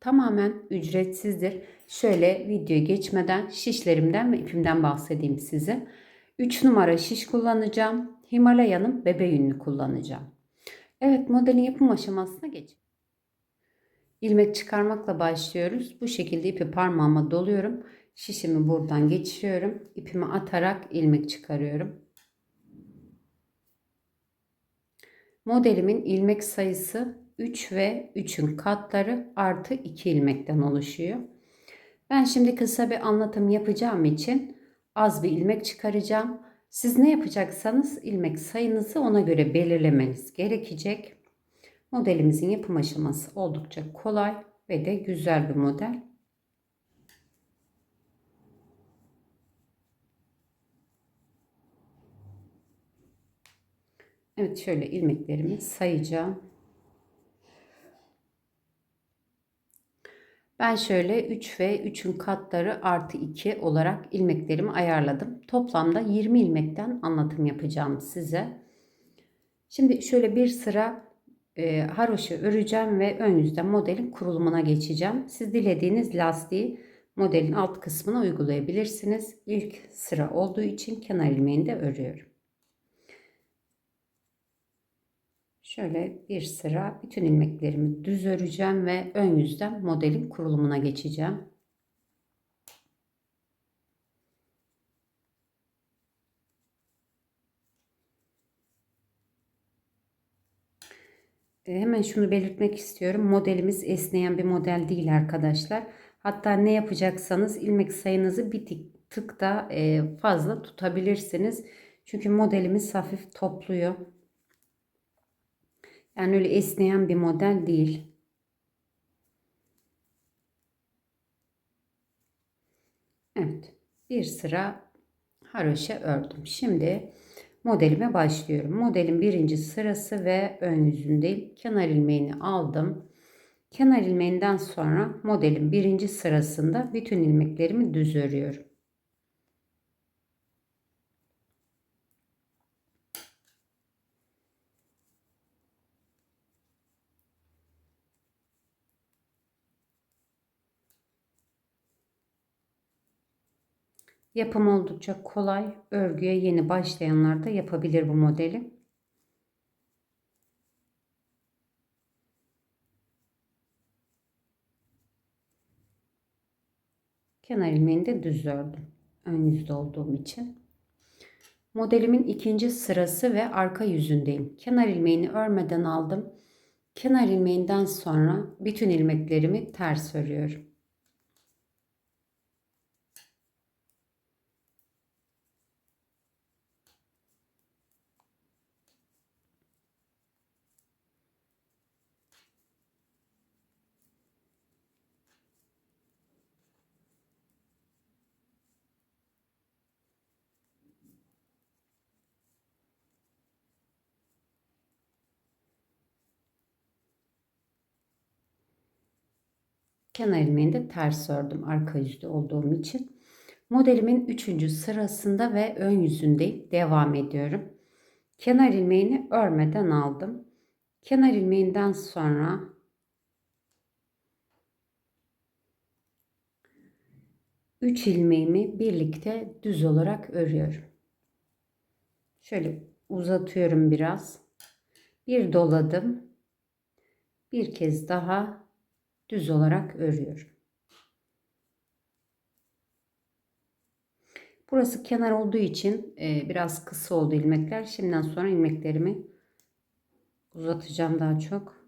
tamamen ücretsizdir. Şöyle videoya geçmeden şişlerimden ve ipimden bahsedeyim size. 3 numara şiş kullanacağım. Himalaya'nın bebe yünlü kullanacağım. Evet modelin yapım aşamasına geç. İlmek çıkarmakla başlıyoruz. Bu şekilde ipi parmağıma doluyorum. Şişimi buradan geçiriyorum. İpimi atarak ilmek çıkarıyorum. Modelimin ilmek sayısı 3 ve 3'ün katları artı 2 ilmekten oluşuyor. Ben şimdi kısa bir anlatım yapacağım için az bir ilmek çıkaracağım. Siz ne yapacaksanız ilmek sayınızı ona göre belirlemeniz gerekecek. Modelimizin yapım aşaması oldukça kolay ve de güzel bir model. Evet şöyle ilmeklerimi sayacağım. Ben şöyle 3 ve 3'ün katları artı 2 olarak ilmeklerimi ayarladım. Toplamda 20 ilmekten anlatım yapacağım size. Şimdi şöyle bir sıra e, haroşa öreceğim ve ön yüzden modelin kurulumuna geçeceğim. Siz dilediğiniz lastiği modelin alt kısmına uygulayabilirsiniz. İlk sıra olduğu için kenar ilmeğini de örüyorum. Şöyle bir sıra bütün ilmeklerimi düz öreceğim ve ön yüzden modelin kurulumuna geçeceğim. E, hemen şunu belirtmek istiyorum. Modelimiz esneyen bir model değil arkadaşlar. Hatta ne yapacaksanız ilmek sayınızı bir tık, tık da e, fazla tutabilirsiniz. Çünkü modelimiz hafif topluyor. Yani öyle esneyen bir model değil. Evet. Bir sıra haroşa ördüm. Şimdi modelime başlıyorum. Modelin birinci sırası ve ön yüzündeyim. Kenar ilmeğini aldım. Kenar ilmeğinden sonra modelin birinci sırasında bütün ilmeklerimi düz örüyorum. Yapım oldukça kolay. Örgüye yeni başlayanlar da yapabilir bu modeli. Kenar ilmeğini de düz ördüm. Ön yüzde olduğum için. Modelimin ikinci sırası ve arka yüzündeyim. Kenar ilmeğini örmeden aldım. Kenar ilmeğinden sonra bütün ilmeklerimi ters örüyorum. Kenar ilmeğini de ters ördüm arka yüzde olduğum için. Modelimin 3. sırasında ve ön yüzünde devam ediyorum. Kenar ilmeğini örmeden aldım. Kenar ilmeğinden sonra üç ilmeğimi birlikte düz olarak örüyorum. Şöyle uzatıyorum biraz. Bir doladım. Bir kez daha düz olarak örüyorum. Burası kenar olduğu için e, biraz kısa oldu ilmekler. Şimdiden sonra ilmeklerimi uzatacağım daha çok.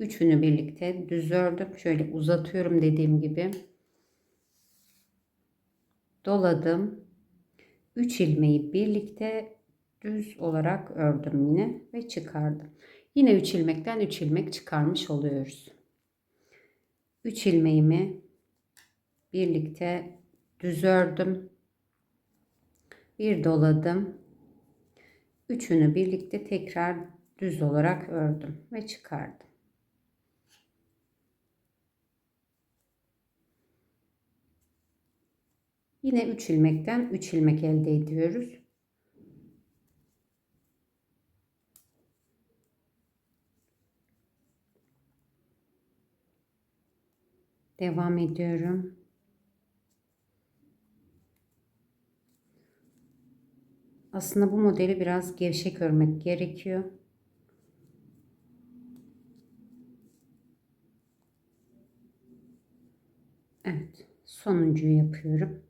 Üçünü birlikte düz ördüm. Şöyle uzatıyorum dediğim gibi. Doladım. Üç ilmeği birlikte düz olarak ördüm yine ve çıkardım. Yine 3 ilmekten 3 ilmek çıkarmış oluyoruz. 3 ilmeğimi birlikte düz ördüm. Bir doladım. Üçünü birlikte tekrar düz olarak ördüm ve çıkardım. Yine 3 ilmekten 3 ilmek elde ediyoruz. Devam ediyorum. Aslında bu modeli biraz gevşek örmek gerekiyor. Evet, sonuncuyu yapıyorum.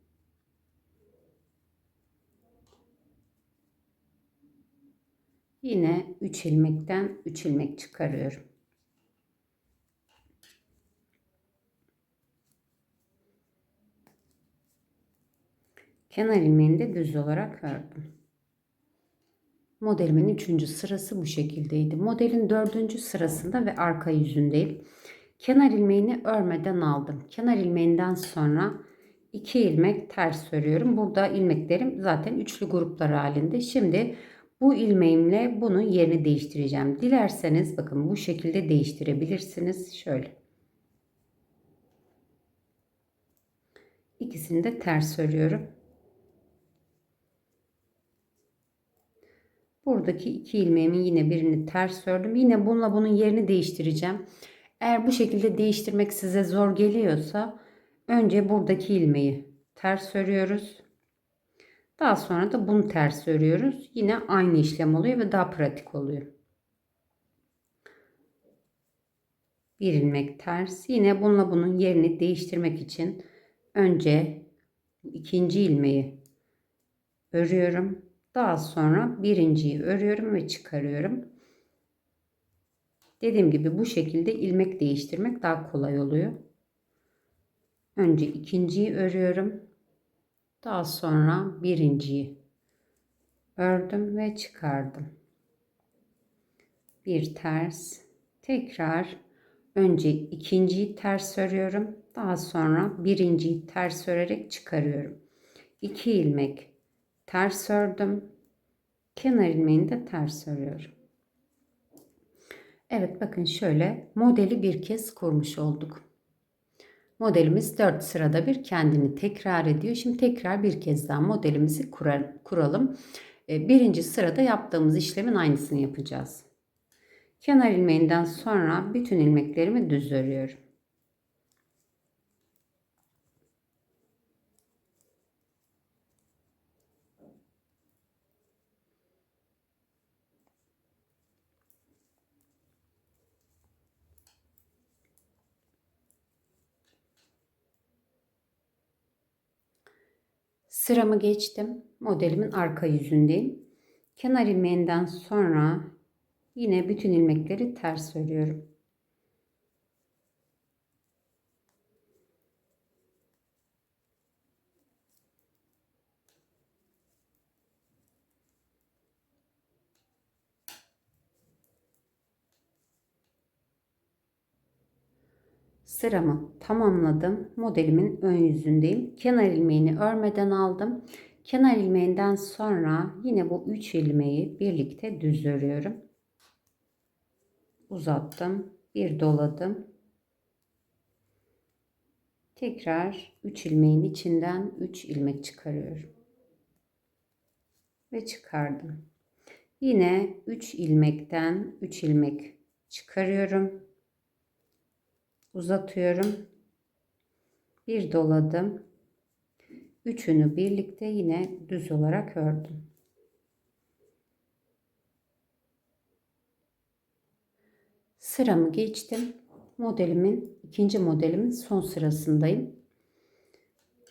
Yine 3 ilmekten 3 ilmek çıkarıyorum. Kenar ilmeğini de düz olarak ördüm. Modelimin 3. sırası bu şekildeydi. Modelin 4. sırasında ve arka yüzündeyim. Kenar ilmeğini örmeden aldım. Kenar ilmeğinden sonra 2 ilmek ters örüyorum. Burada ilmeklerim zaten üçlü gruplar halinde. Şimdi bu ilmeğimle bunun yerini değiştireceğim. Dilerseniz bakın bu şekilde değiştirebilirsiniz. Şöyle. İkisini de ters örüyorum. Buradaki iki ilmeğimin yine birini ters ördüm. Yine bununla bunun yerini değiştireceğim. Eğer bu şekilde değiştirmek size zor geliyorsa önce buradaki ilmeği ters örüyoruz. Daha sonra da bunu ters örüyoruz. Yine aynı işlem oluyor ve daha pratik oluyor. Bir ilmek ters. Yine bununla bunun yerini değiştirmek için önce ikinci ilmeği örüyorum. Daha sonra birinciyi örüyorum ve çıkarıyorum. Dediğim gibi bu şekilde ilmek değiştirmek daha kolay oluyor. Önce ikinciyi örüyorum. Daha sonra birinciyi ördüm ve çıkardım. Bir ters, tekrar önce ikinciyi ters örüyorum. Daha sonra birinciyi ters örerek çıkarıyorum. 2 ilmek ters ördüm. Kenar ilmeğini de ters örüyorum. Evet bakın şöyle modeli bir kez kurmuş olduk. Modelimiz 4 sırada bir kendini tekrar ediyor. Şimdi tekrar bir kez daha modelimizi kuralım. Ee, birinci sırada yaptığımız işlemin aynısını yapacağız. Kenar ilmeğinden sonra bütün ilmeklerimi düz örüyorum. Sıramı geçtim. Modelimin arka yüzündeyim. Kenar ilmeğinden sonra yine bütün ilmekleri ters örüyorum. Sıramı tamamladım. Modelimin ön yüzündeyim. Kenar ilmeğini örmeden aldım. Kenar ilmeğinden sonra yine bu 3 ilmeği birlikte düz örüyorum. Uzattım. Bir doladım. Tekrar 3 ilmeğin içinden 3 ilmek çıkarıyorum. Ve çıkardım. Yine 3 ilmekten 3 ilmek çıkarıyorum uzatıyorum. Bir doladım. Üçünü birlikte yine düz olarak ördüm. Sıramı geçtim. Modelimin ikinci modelimin son sırasındayım.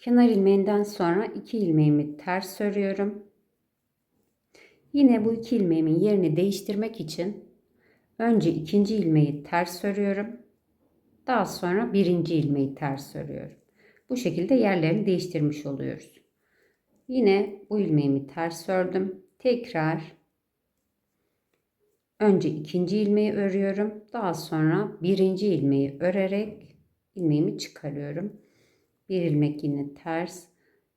Kenar ilmeğinden sonra iki ilmeğimi ters örüyorum. Yine bu iki ilmeğimin yerini değiştirmek için önce ikinci ilmeği ters örüyorum. Daha sonra birinci ilmeği ters örüyorum. Bu şekilde yerlerini değiştirmiş oluyoruz. Yine bu ilmeğimi ters ördüm. Tekrar önce ikinci ilmeği örüyorum. Daha sonra birinci ilmeği örerek ilmeğimi çıkarıyorum. Bir ilmek yine ters.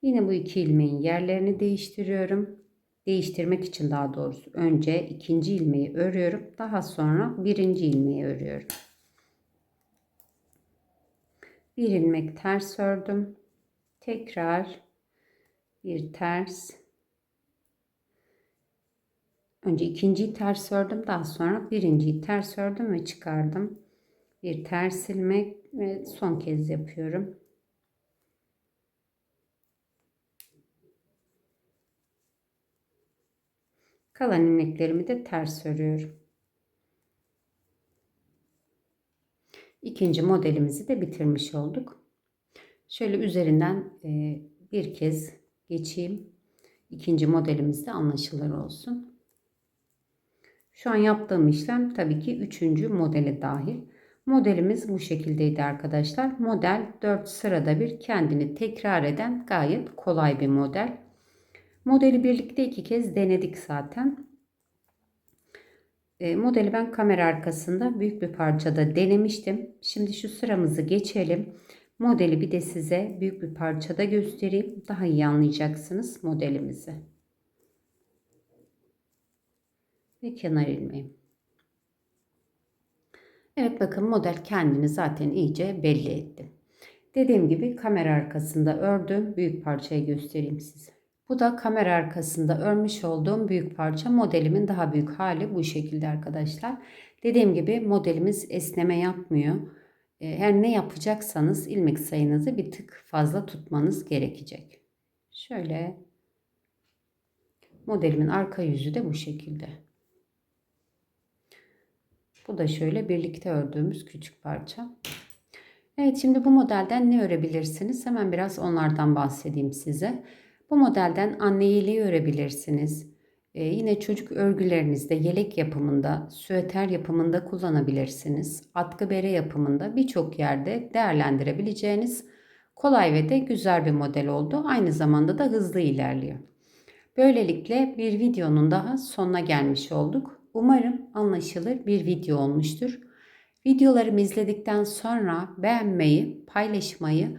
Yine bu iki ilmeğin yerlerini değiştiriyorum. Değiştirmek için daha doğrusu önce ikinci ilmeği örüyorum. Daha sonra birinci ilmeği örüyorum. Bir ilmek ters ördüm. Tekrar bir ters. Önce ikinciyi ters ördüm. Daha sonra birinciyi ters ördüm ve çıkardım. Bir ters ilmek ve son kez yapıyorum. Kalan ilmeklerimi de ters örüyorum. İkinci modelimizi de bitirmiş olduk. Şöyle üzerinden e, bir kez geçeyim. İkinci modelimiz de anlaşılır olsun. Şu an yaptığım işlem tabii ki üçüncü modele dahil. Modelimiz bu şekildeydi arkadaşlar. Model 4 sırada bir kendini tekrar eden gayet kolay bir model. Modeli birlikte iki kez denedik zaten. E, modeli ben kamera arkasında büyük bir parçada denemiştim. Şimdi şu sıramızı geçelim. Modeli bir de size büyük bir parçada göstereyim. Daha iyi anlayacaksınız modelimizi. Ve kenar ilmeğim. Evet bakın model kendini zaten iyice belli etti. Dediğim gibi kamera arkasında ördüm. Büyük parçayı göstereyim size. Bu da kamera arkasında örmüş olduğum büyük parça. Modelimin daha büyük hali bu şekilde arkadaşlar. Dediğim gibi modelimiz esneme yapmıyor. Ee, her ne yapacaksanız ilmek sayınızı bir tık fazla tutmanız gerekecek. Şöyle modelimin arka yüzü de bu şekilde. Bu da şöyle birlikte ördüğümüz küçük parça. Evet şimdi bu modelden ne örebilirsiniz? Hemen biraz onlardan bahsedeyim size. Bu modelden anne yeleği örebilirsiniz. Ee, yine çocuk örgülerinizde yelek yapımında, süeter yapımında kullanabilirsiniz. Atkı bere yapımında birçok yerde değerlendirebileceğiniz kolay ve de güzel bir model oldu. Aynı zamanda da hızlı ilerliyor. Böylelikle bir videonun daha sonuna gelmiş olduk. Umarım anlaşılır bir video olmuştur. Videolarımı izledikten sonra beğenmeyi, paylaşmayı,